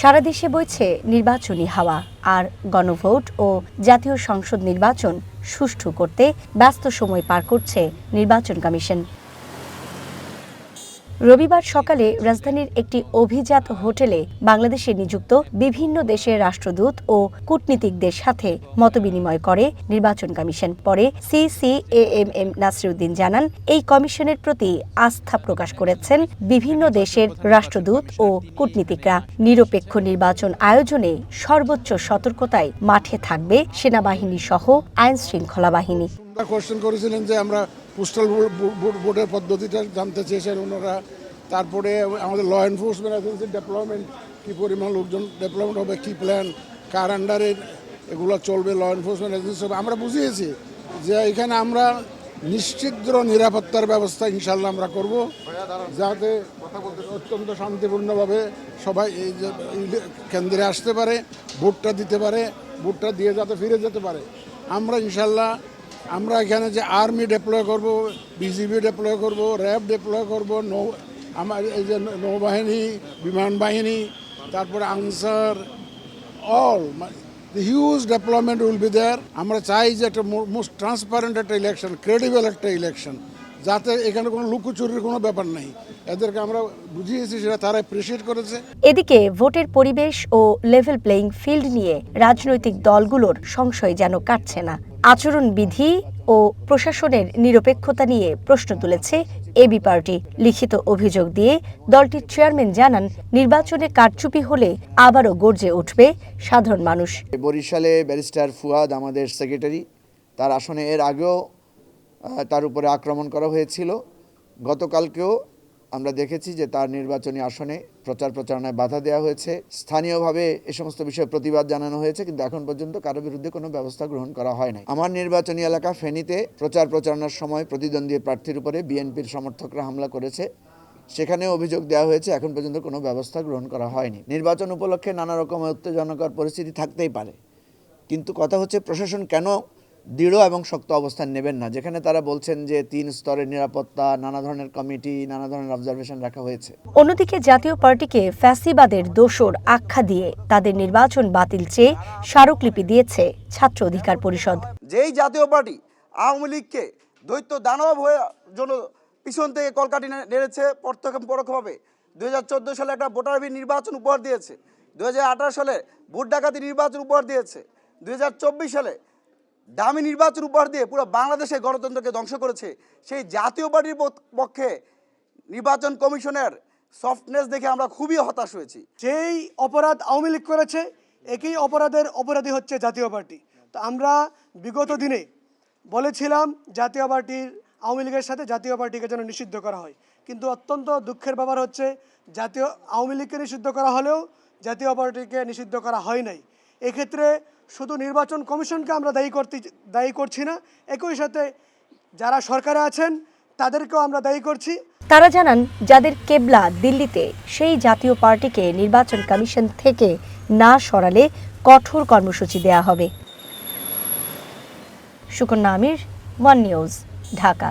সারা দেশে বইছে নির্বাচনী হাওয়া আর গণভোট ও জাতীয় সংসদ নির্বাচন সুষ্ঠু করতে ব্যস্ত সময় পার করছে নির্বাচন কমিশন। রবিবার সকালে রাজধানীর একটি অভিজাত হোটেলে বাংলাদেশে নিযুক্ত বিভিন্ন দেশের রাষ্ট্রদূত ও কূটনীতিকদের সাথে মতবিনিময় করে নির্বাচন কমিশন। পরে সিসিএএমএম নাসিরুদ্দিন জানান, এই কমিশনের প্রতি আস্থা প্রকাশ করেছেন বিভিন্ন দেশের রাষ্ট্রদূত ও কূটনীতিকরা। নিরপেক্ষ নির্বাচন আয়োজনে সর্বোচ্চ সতর্কতায় মাঠে থাকবে সেনাবাহিনী সহ আইন শৃঙ্খলা বাহিনী। আমরা কোশ্চেন করেছিলেন যে আমরা পোস্টাল ভোটের পদ্ধতিটা জানতে চেয়েছেন ওনারা। তারপরে আমাদের ল এনফোর্সমেন্ট এজেন্সির ডেভেলপমেন্ট কী পরিমাণ লোকজন ডেভেলপমেন্ট হবে, কী প্ল্যান কার আন্ডারে এগুলো চলবে ল এনফোর্সমেন্ট এজেন্সি আমরা বুঝিয়েছি যে এখানে আমরা নিশ্চিদ্র নিরাপত্তার ব্যবস্থা ইনশাল্লাহ আমরা করব, যাতে অত্যন্ত শান্তিপূর্ণভাবে সবাই এই যে কেন্দ্রে আসতে পারে, ভোটটা দিতে পারে, ভোটটা দিয়ে যাতে ফিরে যেতে পারে। আমরা ইনশাল্লাহ আমরা এখানে যে আর্মি ডেপ্লয় করব বিজিবি ডেপ্লয় করব র্যাব ডেপ্লয় করব, নৌ, আমার এই যে নৌবাহিনী, বিমান বাহিনী, তারপরে Ansar all huge development will be there আমরা চাই যে একটা মোস্ট ট্রান্সপারেন্ট একটা ইলেকশন ক্রেডিবল একটা ইলেকশন যাতে এখানে কোনো লুকোচুরির কোনো ব্যাপার নেই। এদেরকে আমরা বুঝিয়েছি সেটা তারা অ্যাপ্রিসিয়েট করেছে। এদিকে ভোটের পরিবেশ ও লেভেল প্লেইং ফিল্ড নিয়ে রাজনৈতিক দলগুলোর সংশয় যেন কাটছে না। আচরণবিধি ও প্রশাসনের নিরপেক্ষতা নিয়ে প্রশ্ন তুলেছে এবি পার্টি। লিখিত অভিযোগ দিয়ে দলটির চেয়ারম্যান জানান নির্বাচনে কারচুপি হলে আবারও গর্জে উঠবে সাধারণ মানুষ। বরিশালে ব্যারিস্টার ফুয়াদ আমাদের সেক্রেটারি তার আসনে এর আগেও তার উপরে আক্রমণ করা হয়েছিল। গতকালকেও আমরা দেখেছি যে তার নির্বাচনী আসনে প্রচার প্রচারণায় বাধা দেওয়া হয়েছে। স্থানীয়ভাবে এ সমস্ত বিষয়ে প্রতিবাদ জানানো হয়েছে, কিন্তু এখন পর্যন্ত কারও বিরুদ্ধে কোনো ব্যবস্থা গ্রহণ করা হয় নাই। আমার নির্বাচনী এলাকা ফেনীতে প্রচার প্রচারণার সময় প্রতিদ্বন্দ্বী প্রার্থীর উপরে বিএনপির সমর্থকরা হামলা করেছে। সেখানে অভিযোগ দেওয়া হয়েছে, এখন পর্যন্ত কোনো ব্যবস্থা গ্রহণ করা হয়নি। নির্বাচন উপলক্ষে নানা রকম উত্তেজনকর পরিস্থিতি থাকতেই পারে। কিন্তু কথা হচ্ছে প্রশাসন কেন দৃঢ় এবং শক্ত অবস্থান নেবেন না যেখানে তারা বলছেন যে তিন স্তরের নিরাপত্তা নানা ধরনের কমিটি নানা ধরনের অবজারভেশন রাখা হয়েছে। অন্যদিকে জাতীয় পার্টিকে ফ্যাসিবাদের দোষর আখ্যা দিয়ে তাদের নির্বাচন বাতিল চেয়ে স্মারকলিপি দিয়েছে ছাত্র অধিকার পরিষদ। যেই জাতীয় পার্টি আওয়ামী লীগকে দৈত্য দানব হয়ে জন্য পিছন থেকে কলকাটি নেড়েছে প্রত্যক্ষ পরোক্ষভাবে দুই হাজার চোদ্দ সালে একটা ভোটার বিল নির্বাচন উপহার দিয়েছে দুই হাজার আঠারো সালে ভোট ডাকাতি নির্বাচন উপহার দিয়েছে দুই হাজার চব্বিশ সালে দামি নির্বাচন উপহার দিয়ে পুরো বাংলাদেশের গণতন্ত্রকে ধ্বংস করেছে, সেই জাতীয় পার্টির পক্ষে নির্বাচন কমিশনের সফটনেস দেখে আমরা খুবই হতাশ হয়েছি। যেই অপরাধ আওয়ামী লীগ করেছে, একই অপরাধের অপরাধী হচ্ছে জাতীয় পার্টি। তো আমরা বিগত দিনে বলেছিলাম জাতীয় পার্টির, আওয়ামী লীগের সাথে জাতীয় পার্টিকে যেন নিষিদ্ধ করা হয়। কিন্তু অত্যন্ত দুঃখের ব্যাপার হচ্ছে, জাতীয়, আওয়ামী লীগকে নিষিদ্ধ করা হলেও জাতীয় পার্টিকে নিষিদ্ধ করা হয় নাই। এক্ষেত্রে শুধু নির্বাচন কমিশনকে আমরা দায়ী করতে দায়ী করছি না, একই সাথে যারা সরকারে আছেন, তাদেরকেও আমরা দায়ী করছি। তারা জানান, যাদের কেবলা দিল্লিতে সেই জাতীয় পার্টিকে নির্বাচন কমিশন থেকে না সরালে কঠোর কর্মসূচি দেয়া হবে। Sukanya Amir, one news, Dhaka.